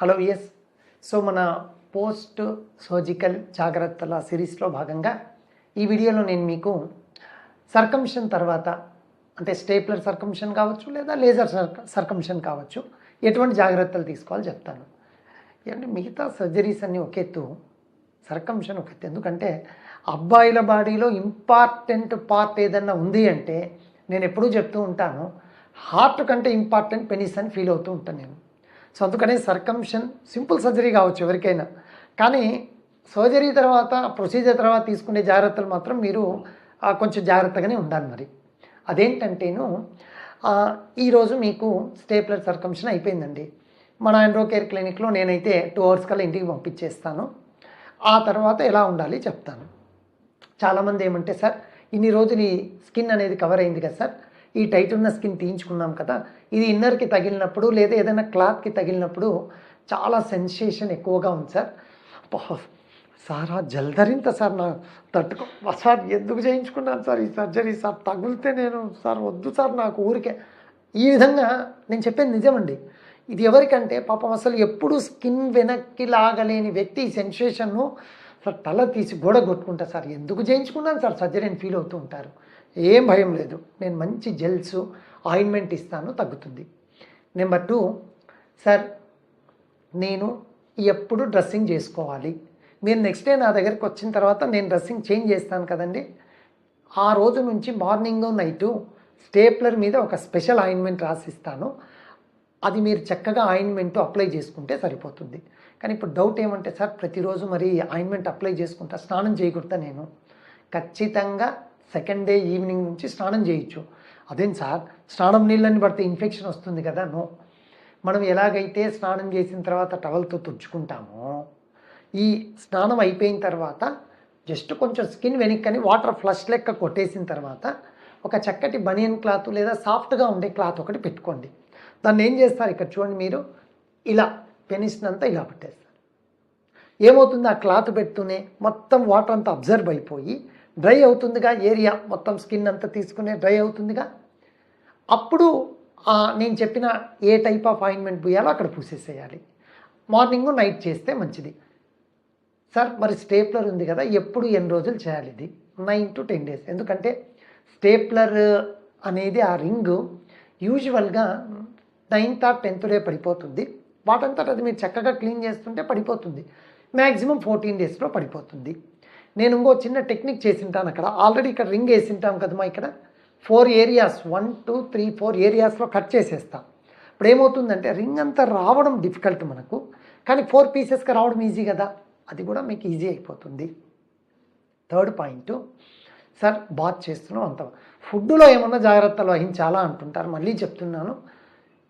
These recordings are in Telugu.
హలో ఎస్ సో మన పోస్ట్ సర్జికల్ జాగ్రత్తల సిరీస్లో భాగంగా ఈ వీడియోలో నేను మీకు సర్కంషన్ తర్వాత అంటే స్టేప్లర్ సర్కంషన్ కావచ్చు లేదా లేజర్ సర్కంషన్ కావచ్చు ఎటువంటి జాగ్రత్తలు తీసుకోవాలో చెప్తాను. అంటే మిగతా సర్జరీస్ అన్నీ ఒక ఎత్తు సర్కంషన్ ఒక ఎత్తు. ఎందుకంటే అబ్బాయిల బాడీలో ఇంపార్టెంట్ పార్ట్ ఏదన్నా ఉంది అంటే నేను ఎప్పుడూ చెప్తూ ఉంటాను హార్ట్ కంటే ఇంపార్టెంట్ పెనిస్ అని ఫీల్ అవుతూ ఉంటాను నేను. సో అందుకనే సర్కంషన్ సింపుల్ సర్జరీ కావచ్చు ఎవరికైనా. కానీ సర్జరీ తర్వాత ప్రొసీజర్ తర్వాత తీసుకునే జాగ్రత్తలు మాత్రం మీరు కొంచెం జాగ్రత్తగానే ఉండాలి మరి. అదేంటంటేను ఈరోజు మీకు స్టేప్లర్ సర్కంషన్ అయిపోయిందండి. మన ఆండ్రో కేర్ క్లినిక్లో నేనైతే టూ అవర్స్ కల్లా ఇంటికి పంపించేస్తాను. ఆ తర్వాత ఎలా ఉండాలి చెప్తాను. చాలామంది ఏమంటే సార్ ఇన్ని రోజులు ఈ స్కిన్ అనేది కవర్ అయింది కదా సార్ ఈ టైట్ ఉన్న స్కిన్ తీయించుకున్నాం కదా ఇది ఇన్నర్కి తగిలినప్పుడు లేదా ఏదైనా క్లాత్కి తగిలినప్పుడు చాలా సెన్సేషన్ ఎక్కువగా ఉంది సార్. సార్ ఆ జల్దరింత సార్ నా తట్టుకో సార్ ఎందుకు చేయించుకున్నాను సార్ ఈ సర్జరీ సార్? తగిలితే నేను సార్ వద్దు సార్ నాకు ఊరికే. ఈ విధంగా నేను చెప్పేది నిజమండి. ఇది ఎవరికంటే పాపం అసలు ఎప్పుడు స్కిన్ వెనక్కి లాగలేని వ్యక్తి ఈ సెన్సేషన్ను సార్ తల తీసి గోడ కొట్టుకుంటా సార్. ఎందుకు చేయించుకున్నాను సార్? సర్జరీ అని ఫీల్ అవుతూ ఉంటారు. ఏం భయం లేదు. నేను మంచి జెల్స్ ఆయింట్మెంట్ ఇస్తాను తగ్గుతుంది. నెంబర్ టూ సార్ నేను ఎప్పుడు డ్రెస్సింగ్ చేసుకోవాలి? మీరు నెక్స్ట్ డే నా దగ్గరికి వచ్చిన తర్వాత నేను డ్రెస్సింగ్ చేంజ్ చేస్తాను కదండి. ఆ రోజు నుంచి మార్నింగ్ నైటు స్టేప్లర్ మీద ఒక స్పెషల్ ఆయింట్మెంట్ రాసిస్తాను. అది మీరు చక్కగా ఆయింట్మెంట్ అప్లై చేసుకుంటే సరిపోతుంది. కానీ ఇప్పుడు డౌట్ ఏమంటే సార్ ప్రతిరోజు మరి ఆయింట్మెంట్ అప్లై చేసుకుంటా స్నానం చేయకూడదా నేను? ఖచ్చితంగా సెకండ్ డే ఈవినింగ్ నుంచి స్నానం చేయొచ్చు అదేం సార్? స్నానం నీళ్ళని పడితే ఇన్ఫెక్షన్ వస్తుంది కదా నో. మనం ఎలాగైతే స్నానం చేసిన తర్వాత టవల్తో తుడుచుకుంటామో ఈ స్నానం అయిపోయిన తర్వాత జస్ట్ కొంచెం స్కిన్ వెనక్కని వాటర్ ఫ్లష్ లెక్క కొట్టేసిన తర్వాత ఒక చక్కటి బనియన్ క్లాత్ లేదా సాఫ్ట్గా ఉండే క్లాత్ ఒకటి పెట్టుకోండి. దాన్ని ఏం చేస్తారు ఇక్కడ చూడండి మీరు? ఇలా పెనిస్నంతా ఇలా పెట్టేస్తారు. ఏమవుతుంది? ఆ క్లాత్ పెడుతూనే మొత్తం వాటర్ అంతా అబ్జర్వ్ అయిపోయి డ్రై అవుతుందిగా ఏరియా మొత్తం స్కిన్ అంతా తీసుకునే డ్రై అవుతుందిగా? అప్పుడు నేను చెప్పిన ఏ టైప్ ఆఫ్ ఆయింట్మెంట్ పూయాలో అక్కడ పూసేసేయాలి. మార్నింగ్ నైట్ చేస్తే మంచిది. సార్ మరి స్టేప్లర్ ఉంది కదా ఎప్పుడు ఎన్ని రోజులు చేయాలి ఇది? Nine to ten days. ఎందుకంటే స్టేప్లర్ అనేది ఆ రింగ్ యూజువల్గా నైన్త్ ఆర్ టెన్త్ డే పడిపోతుంది. వాటంతట అది మీరు చక్కగా క్లీన్ చేస్తుంటే పడిపోతుంది. మ్యాక్సిమం ఫోర్టీన్ డేస్లో పడిపోతుంది. నేను ఇంకో చిన్న టెక్నిక్ చేసింటాను అక్కడ. ఆల్రెడీ ఇక్కడ రింగ్ వేసింటాం కదమ్మా ఇక్కడ. Four areas one two three four ఏరియాస్లో కట్ చేసేస్తాం. ఇప్పుడు ఏమవుతుందంటే రింగ్ అంతా రావడం డిఫికల్ట్ మనకు. కానీ ఫోర్ పీసెస్గా రావడం ఈజీ కదా. అది కూడా మీకు ఈజీ అయిపోతుంది. Third point. సార్ బాత్ చేస్తున్నాం అంత. ఫుడ్లో ఏమన్నా జాగ్రత్తలు వహించాలా అంటుంటారు. మళ్ళీ చెప్తున్నాను.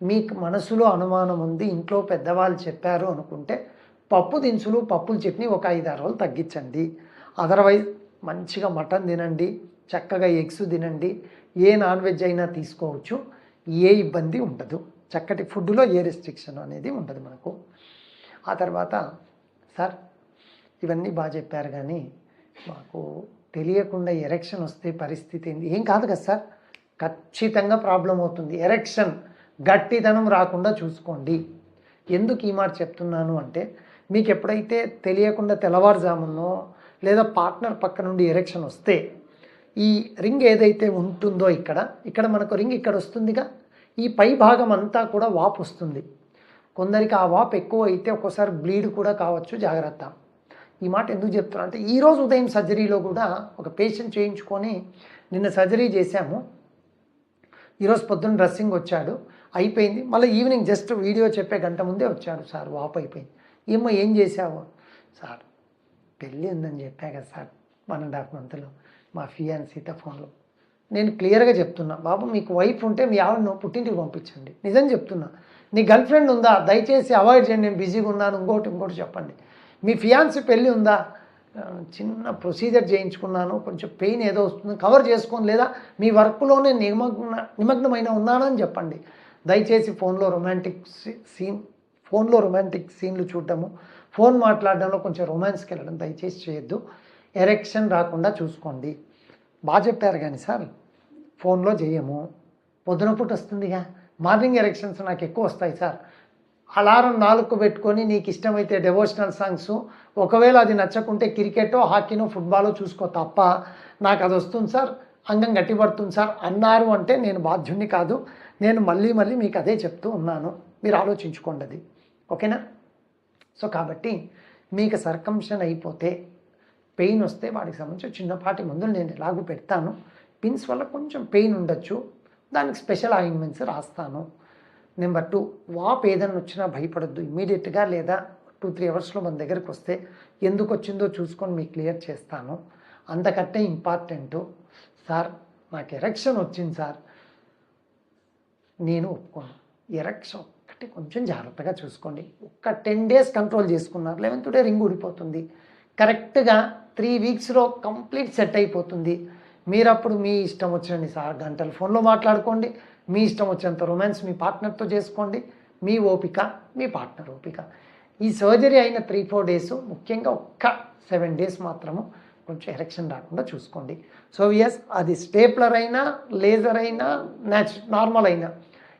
మీకు మనసులో అనుమానం ఉంది ఇంట్లో పెద్దవాళ్ళు చెప్పారు అనుకుంటే పప్పు దినుసులు పప్పుల చట్నీ ఒక ఐదు ఆరు రోజులు తగ్గించండి. అదర్వైజ్ మంచిగా మటన్ తినండి చక్కగా ఎగ్స్ తినండి ఏ నాన్ వెజ్ అయినా తీసుకోవచ్చు ఏ ఇబ్బంది ఉండదు. చక్కటి ఫుడ్లో ఏ రెస్ట్రిక్షన్ అనేది ఉండదు మనకు. ఆ తర్వాత సార్ ఇవన్నీ బాగా చెప్పారు కానీ మాకు తెలియకుండా ఎరెక్షన్ వస్తే పరిస్థితి ఏంది? ఏం కాదు కదా సార్. ఖచ్చితంగా ప్రాబ్లం అవుతుంది. ఎరెక్షన్ గట్టిదనం రాకుండా చూసుకోండి. ఎందుకు ఈ మాట చెప్తున్నాను అంటే మీకు ఎప్పుడైతే తెలియకుండా తెల్లవారుజామునో లేదా పార్ట్నర్ పక్క నుండి ఎరెక్షన్ వస్తే ఈ రింగ్ ఏదైతే ఉంటుందో ఇక్కడ ఇక్కడ మనకు రింగ్ ఇక్కడ వస్తుందిగా ఈ పై భాగం అంతా కూడా వాపు వస్తుంది. కొందరికి ఆ వాపు ఎక్కువ అయితే ఒక్కోసారి బ్లీడ్ కూడా కావచ్చు జాగ్రత్త. ఈ మాట ఎందుకు చెప్తున్నా అంటే ఈరోజు ఉదయం సర్జరీలో కూడా ఒక పేషెంట్ చేయించుకొని నిన్న సర్జరీ చేశాము. ఈరోజు పొద్దున్న డ్రెస్సింగ్ వచ్చాడు అయిపోయింది. మళ్ళీ ఈవినింగ్ జస్ట్ వీడియో చెప్పే గంట ముందే వచ్చాడు సార్ వాపు అయిపోయింది. ఏమో ఏం చేసావు సార్ పెళ్ళి ఉందని చెప్పా కదా సార్ వన్ అండ్ హాఫ్ మంత్లో మా ఫియాన్సీతో ఫోన్లో. నేను క్లియర్గా చెప్తున్నా బాబు మీకు వైఫ్ ఉంటే మీ ఆవిడను పుట్టింటికి పంపించండి. నిజం చెప్తున్నా నీ గర్ల్ ఫ్రెండ్ ఉందా? దయచేసి అవాయిడ్ చేయండి నేను బిజీగా ఉన్నాను ఇంకోటి ఇంకోటి చెప్పండి. మీ ఫియాన్సీ పెళ్ళి ఉందా? చిన్న ప్రొసీజర్ చేయించుకున్నాను కొంచెం పెయిన్ ఏదో వస్తుంది కవర్ చేసుకోని లేదా మీ వర్క్లోనే నిమగ్న నిమగ్నమైన ఉన్నానని చెప్పండి. దయచేసి ఫోన్లో రొమాంటిక్ సీన్ ఫోన్లో రొమాంటిక్ సీన్లు చూడటము ఫోన్ మాట్లాడడంలో కొంచెం రొమాన్స్కి వెళ్ళడం దయచేసి చేయొద్దు. ఎరెక్షన్ రాకుండా చూసుకోండి. బాగా చెప్పారు కానీ సార్ ఫోన్లో చేయము పొద్దున పూట వస్తుందిగా. మార్నింగ్ ఎరెక్షన్స్ నాకు ఎక్కువ వస్తాయి సార్. అలారం నాలుగు పెట్టుకొని నీకు ఇష్టమైతే డెవోషనల్ సాంగ్స్ ఒకవేళ అది నచ్చకుంటే క్రికెటో హాకీనో ఫుట్బాలో చూసుకో తప్ప. నాకు అది వస్తుంది సార్ అంగం గట్టిపడుతుంది సార్ అన్నారు అంటే నేను బాధ్యుణ్ణి కాదు. నేను మళ్ళీ మళ్ళీ మీకు అదే చెప్తూ ఉన్నాను. మీరు ఆలోచించుకోండి అది. ఓకేనా? సో కాబట్టి మీకు సర్కంషన్ అయిపోతే పెయిన్ వస్తే వాడికి సంబంధించి చిన్నపాటి మందులు నేను ఎలాగూ పెడతాను. పిన్స్ వల్ల కొంచెం పెయిన్ ఉండొచ్చు. దానికి స్పెషల్ ఆయింట్మెంట్స్ రాస్తాను. నెంబర్ టూ వాప్ ఏదైనా వచ్చినా భయపడద్దు. ఇమీడియట్గా లేదా టూ త్రీ అవర్స్లో మన దగ్గరకు వస్తే ఎందుకు వచ్చిందో చూసుకొని మీకు క్లియర్ చేస్తాను. అంతకంటే ఇంపార్టెంట్ సార్ నాకు ఎరక్షన్ వచ్చింది సార్. నేను ఒప్పుకోను. ఎరక్షన్ కాబట్టి కొంచెం జాగ్రత్తగా చూసుకోండి. ఒక్క టెన్ డేస్ కంట్రోల్ చేసుకున్నారు. లెవెన్త్ డే రింగ్ ఊడిపోతుంది. కరెక్ట్గా త్రీ వీక్స్లో కంప్లీట్ సెట్ అయిపోతుంది. మీరు అప్పుడు మీ ఇష్టం వచ్చినన్ని సార్ గంటలు ఫోన్లో మాట్లాడుకోండి. మీ ఇష్టం వచ్చినంత రొమాన్స్ మీ పార్ట్నర్తో చేసుకోండి. మీ ఓపిక మీ పార్ట్నర్ ఓపిక. ఈ సర్జరీ అయిన త్రీ ఫోర్ డేస్ ముఖ్యంగా ఒక్క సెవెన్ డేస్ మాత్రము కొంచెం ఎరెక్షన్ రాకుండా చూసుకోండి. సో ఎస్ అది స్టేప్లర్ అయినా లేజర్ అయినా నాచు నార్మల్ అయినా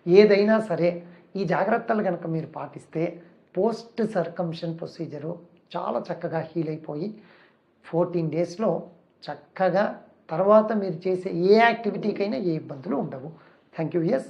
ఏదైనా సరే ఈ జాగ్రత్తలు కనుక మీరు పాటిస్తే పోస్ట్ సర్కంషన్ ప్రొసీజరు చాలా చక్కగా హీల్ అయిపోయి ఫోర్టీన్ డేస్లో చక్కగా తర్వాత మీరు చేసే ఏ యాక్టివిటీకైనా ఏ ఇబ్బందులు ఉండవు. Thank you yes.